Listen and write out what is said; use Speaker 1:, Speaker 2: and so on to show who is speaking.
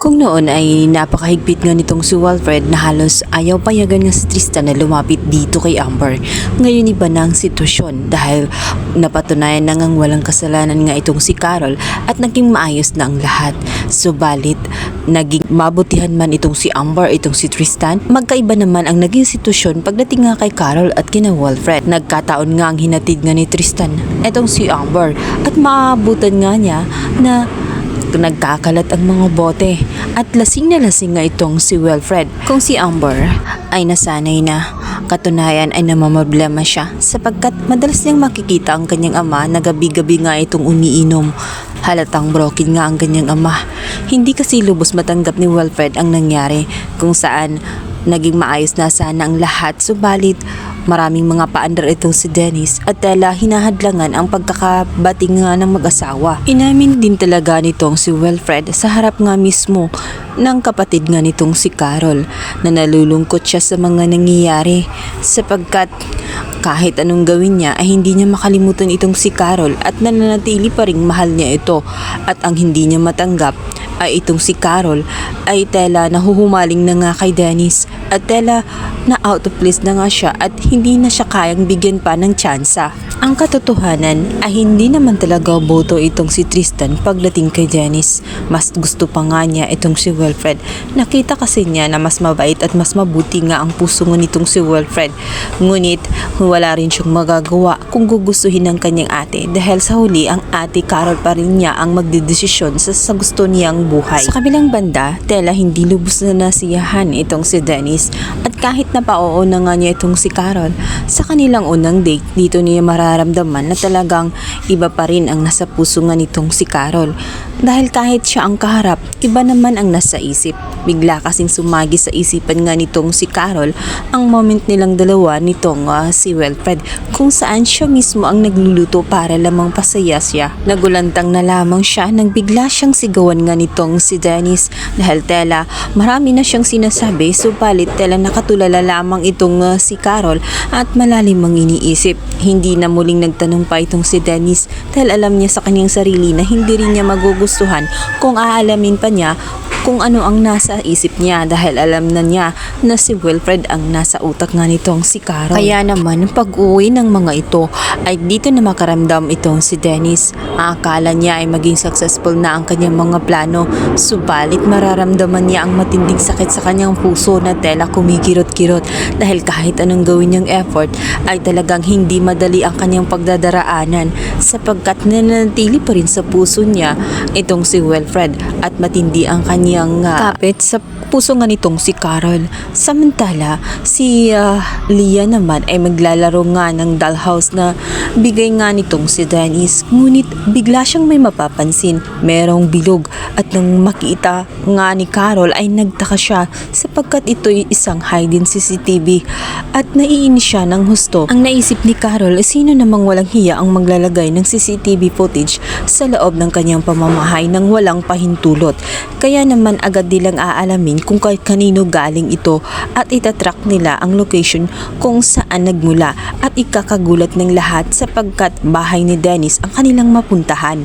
Speaker 1: Kung noon ay napakahigpit nga nitong si Walfred na halos ayaw payagan nga si Tristan na lumapit dito kay Amber. Ngayon iba na ang sitwasyon dahil napatunayan na ngang walang kasalanan nga itong si Carol at naging maayos na ang lahat. Subalit, naging mabutihan man itong si Amber, itong si Tristan, magkaiba naman ang naging sitwasyon pagdating nga kay Carol at kina Walfred. Nagkataon nga ang hinatid nga ni Tristan, itong si Amber, at maabutan nga niya na nagkakalat ang mga bote at lasing na lasing nga itong si Wilfred. Kung si Amber ay nasanay na, katunayan ay namamroblema siya sapagkat madalas niyang makikita ang kanyang ama na gabi-gabi nga itong umiinom. Halatang broken nga ang kanyang ama. Hindi kasi lubos matanggap ni Wilfred ang nangyari kung saan naging maayos na sana ang lahat subalit maraming mga paandar itong si Dennis at tela hinahadlangan ang pagkakabating nga ng mag-asawa. Inamin din talaga nitong si Wilfred sa harap nga mismo ng kapatid nga nitong si Carol na nalulungkot siya sa mga nangyayari sapagkat kahit anong gawin niya ay hindi niya makalimutan itong si Carol at nananatili pa ring mahal niya ito at ang hindi niya matanggap ay itong si Carol ay tela nahuhumaling na nga kay Dennis at tela na out of place na nga siya at hindi na siya kayang bigyan pa ng tsansa. Ang katotohanan ay hindi naman talaga boto itong si Tristan pagdating kay Dennis. Mas gusto pa nga niya itong si Wilfred. Nakita kasi niya na mas mabait at mas mabuti nga ang puso nga nitong si Wilfred. Ngunit wala rin siyang magagawa kung gugustuhin ng kanyang ate dahil sa huli ang ate Carol pa rin niya ang magdedesisyon sa, sa gusto niyang buhay. Sa kabilang banda, tela hindi lubos na nasiyahan itong si Dennis at kahit na paoo na nga niya itong si Carol, sa kanilang unang date, dito niya mararamdaman na talagang iba pa rin ang nasa puso nga nitong si Carol. Dahil kahit siya ang kaharap, iba naman ang nasa isip. Bigla kasing sumagi sa isipan nga nitong si Carol ang moment nilang dalawa nitong ah, si Wilfred kung saan siya mismo ang nagluluto para lamang pasaya siya. Nagulantang na lamang siya nang bigla siyang sigawan nga nitong si Dennis dahil tela marami na siyang sinasabi subalit tela nakatulala lamang itong ah, si Carol at malalim ang iniisip. Hindi na muling nagtanong pa itong si Dennis dahil alam niya sa kanyang sarili na hindi rin niya magugustuhan kung aalamin pa niya kung ano ang nasa isip niya dahil alam na niya na si Wilfred ang nasa utak nga nitong si Carol. Kaya naman pag uwi ng mga ito ay dito na makaramdam itong si Dennis. Akala niya ay maging successful na ang kanyang mga plano subalit mararamdaman niya ang matinding sakit sa kanyang puso na tela kumikirot-kirot dahil kahit anong gawin niyang effort ay talagang hindi madali ang kanyang pagdadaraanan sapagkat nananatili pa rin sa puso niya itong si Wilfred at matindi ang kanyang ah, kapit sa puso nga nitong si Carol. Samantala, si ah, Leah naman ay maglalaro nga ng dollhouse na bigay nga nitong si Dennis. Ngunit bigla siyang may mapapansin. Merong bilog at nang makita nga ni Carol ay nagtaka siya sapagkat ito'y isang hidden CCTV at naiinis siya ng husto. Ang naisip ni Carol ay sino namang walang hiya ang maglalagay ng CCTV footage sa loob ng kanyang pamamahay nang walang pahintulot. Kaya naman agad nilang aalamin kung kay kanino galing ito at itatrack nila ang location kung saan nagmula at ikakagulat ng lahat sapagkat bahay ni Dennis ang kanilang mapuntahan.